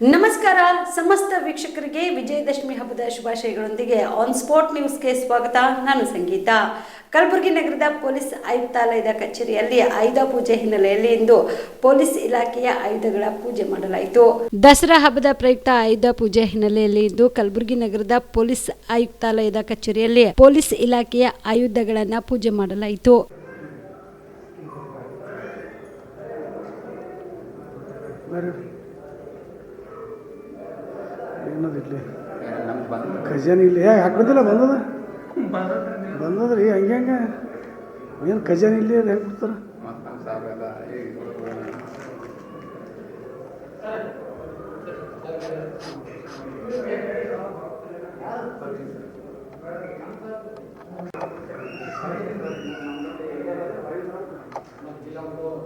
ನಮಸ್ಕಾರ ಸಮಸ್ತ ವೀಕ್ಷಕರಿಗೆ ವಿಜಯದಶಮಿ ಹಬ್ಬದ ಶುಭಾಶಯಗಳೊಂದಿಗೆ ಆನ್ ಸ್ಪಾಟ್ ನ್ಯೂಸ್ಗೆ ಸ್ವಾಗತ. ನಾನು ಸಂಗೀತ. ಕಲಬುರಗಿ ನಗರದ ಪೊಲೀಸ್ ಆಯುಕ್ತಾಲಯದ ಕಚೇರಿಯಲ್ಲಿ ಆಯುಧ ಪೂಜೆ ಹಿನ್ನೆಲೆಯಲ್ಲಿ ಇಂದು ಪೊಲೀಸ್ ಇಲಾಖೆಯ ಆಯುಧಗಳ ಪೂಜೆ ಮಾಡಲಾಯಿತು. ದಸರಾ ಹಬ್ಬದ ಪ್ರಯುಕ್ತ ಆಯುಧ ಪೂಜೆ ಹಿನ್ನೆಲೆಯಲ್ಲಿ ಇಂದು ಕಲಬುರಗಿ ನಗರದ ಪೊಲೀಸ್ ಆಯುಕ್ತಾಲಯದ ಕಚೇರಿಯಲ್ಲಿ ಪೊಲೀಸ್ ಇಲಾಖೆಯ ಆಯುಧಗಳನ್ನ ಪೂಜೆ ಮಾಡಲಾಯಿತು. ಏನದು ಬಂದು. ಖಜಾನೆ ಇಲ್ಲಿ. ಯಾಕೆ ಹಾಕ್ಬಿಟ್ಟಿಲ್ಲ ಬಂದದ? ಬಂದದ್ರಿ. ಹಂಗೆ ಹಂಗೆ. ಏನು ಖಜಾನೆ ಇಲ್ಲಿ ಅದು ಹೆಂಗೆ ಕೊಡ್ತಾರೆ.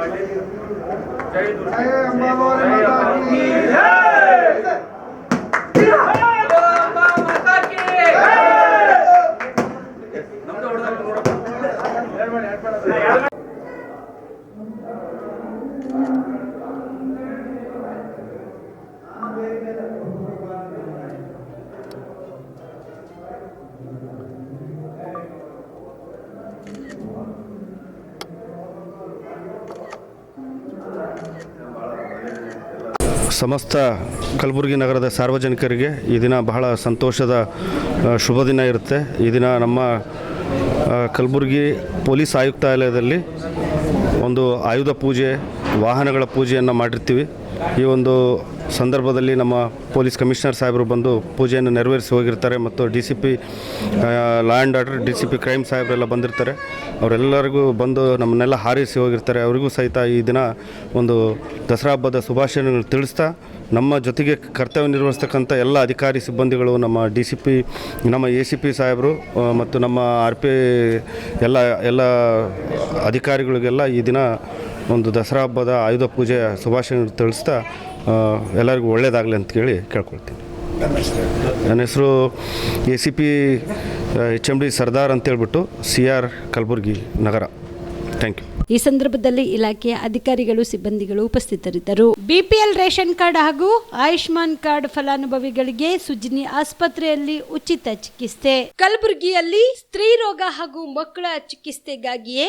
ಎಲ್ಲ ಇವಾಗ ಬರೋದ್ರಿ ಸರ್ ಸಮಸ್ತ ಕಲಬುರಗಿ ನಗರದ ಸಾರ್ವಜನಿಕರಿಗೆ ಈ ದಿನ ಬಹಳ ಸಂತೋಷದ ಶುಭ ದಿನ ಇರುತ್ತೆ. ಈ ದಿನ ನಮ್ಮ ಕಲಬುರಗಿ ಪೊಲೀಸ್ ಆಯುಕ್ತಾಲಯದಲ್ಲಿ ಒಂದು ಆಯುಧ ಪೂಜೆ ವಾಹನಗಳ ಪೂಜೆಯನ್ನು ಮಾಡಿರ್ತೀವಿ. ಈ ಒಂದು ಸಂದರ್ಭದಲ್ಲಿ ನಮ್ಮ ಪೊಲೀಸ್ ಕಮಿಷನರ್ ಸಾಹೇಬರು ಬಂದು ಪೂಜೆಯನ್ನು ನೆರವೇರಿಸಿ ಹೋಗಿರ್ತಾರೆ ಮತ್ತು D C P law and order D C P crime ಸಾಹೇಬರೆಲ್ಲ ಬಂದಿರ್ತಾರೆ. ಅವರೆಲ್ಲರಿಗೂ ಬಂದು ನಮ್ಮನ್ನೆಲ್ಲ ಹಾರಿಸಿ ಹೋಗಿರ್ತಾರೆ. ಅವರಿಗೂ ಸಹಿತ ಈ ದಿನ ಒಂದು ದಸರಾ ಹಬ್ಬದ ಶುಭಾಶಯಗಳನ್ನು ತಿಳಿಸ್ತಾ, ನಮ್ಮ ಜೊತೆಗೆ ಕರ್ತವ್ಯ ನಿರ್ವಹಿಸ್ತಕ್ಕಂಥ ಎಲ್ಲ ಅಧಿಕಾರಿ ಸಿಬ್ಬಂದಿಗಳು, ನಮ್ಮ ಡಿ ಸಿ ಪಿ, ನಮ್ಮ ಎ ಸಿ ಪಿ ಸಾಹೇಬರು ಮತ್ತು ನಮ್ಮ ಆರ್ ಪಿ ಎಲ್ಲ ಎಲ್ಲ ಅಧಿಕಾರಿಗಳಿಗೆಲ್ಲ ಈ ದಿನ ಒಂದು ದಸರಾ ಹಬ್ಬದ ಆಯುಧ ಪೂಜೆಯ ಶುಭಾಶಯ ತಿಳಿಸ್ತಾ ಎಲ್ಲರಿಗೂ ಒಳ್ಳೆಯದಾಗಲಿ ಅಂತ ಕೇಳಿ ಕೇಳ್ಕೊಳ್ತೀನಿ. ನನ್ನ ಹೆಸರು A C P H M D Sardar ಅಂತೇಳ್ಬಿಟ್ಟು ಸಿ ಆರ್ ಕಲಬುರ್ಗಿ ನಗರ. ಥ್ಯಾಂಕ್ ಯು ಈ ಸಂದರ್ಭದಲ್ಲಿ ಇಲಾಖೆಯ ಅಧಿಕಾರಿಗಳು, ಸಿಬ್ಬಂದಿಗಳು ಉಪಸ್ಥಿತರಿದ್ದರು. ಬಿಪಿಎಲ್ ರೇಷನ್ ಕಾರ್ಡ್ ಹಾಗೂ ಆಯುಷ್ಮಾನ್ ಕಾರ್ಡ್ ಫಲಾನುಭವಿಗಳಿಗೆ ಸುಜಿನಿ ಆಸ್ಪತ್ರೆಯಲ್ಲಿ ಉಚಿತ ಚಿಕಿತ್ಸೆ. ಕಲಬುರಗಿಯಲ್ಲಿ ಸ್ತ್ರೀ ರೋಗ ಹಾಗೂ ಮಕ್ಕಳ ಚಿಕಿತ್ಸೆಗಾಗಿಯೇ